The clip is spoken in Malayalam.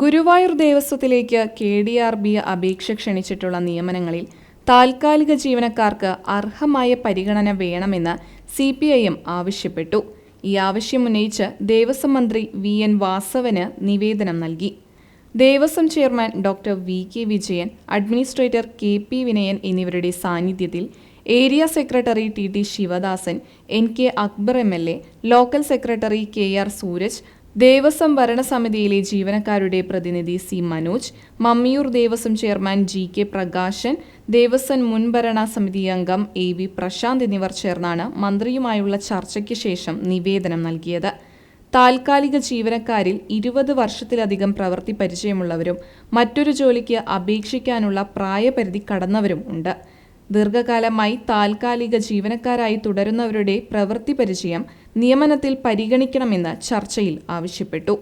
ഗുരുവായൂർ ദേവസ്വത്തിലേക്ക് കെ ഡി ആർ ബി അപേക്ഷ ക്ഷണിച്ചിട്ടുള്ള നിയമനങ്ങളിൽ താൽക്കാലിക ജീവനക്കാർക്ക് അർഹമായ പരിഗണന വേണമെന്ന് സി പി ഐ എം ആവശ്യപ്പെട്ടു. ഈ ആവശ്യം ഉന്നയിച്ച് ദേവസ്വം മന്ത്രി വി എൻ വാസവന് നിവേദനം നൽകി. Devaswom chairman doctor V K Vijayan administrator K P Vinayan എന്നിവരുടെ സാന്നിധ്യത്തിൽ area secretary T T Sivadasan N K Akbar M L A local secretary K R Sooraj Devaswom ഭരണസമിതിയിലെ ജീവനക്കാരുടെ പ്രതിനിധി C Manoj Mammiyur Devaswom chairman G K Prakashan Devaswom മുൻഭരണ സമിതി അംഗം എ വി പ്രശാന്ത് എന്നിവർ ചേർന്നാണ് മന്ത്രിയുമായുള്ള ചർച്ചയ്ക്ക് ശേഷം നിവേദനം നൽകിയത്. താൽക്കാലിക ജീവനക്കാരിൽ ഇരുപത് വർഷത്തിലധികം പ്രവൃത്തി പരിചയമുള്ളവരും മറ്റൊരു ജോലിക്ക് അപേക്ഷിക്കാനുള്ള പ്രായപരിധി കടന്നവരും ഉണ്ട്. ദീർഘകാലമായി താൽക്കാലിക ജീവനക്കാരായി തുടരുന്നവരുടെ പ്രവൃത്തി പരിചയം നിയമനത്തിൽ പരിഗണിക്കണമെന്ന് ചർച്ചയിൽ ആവശ്യപ്പെട്ടു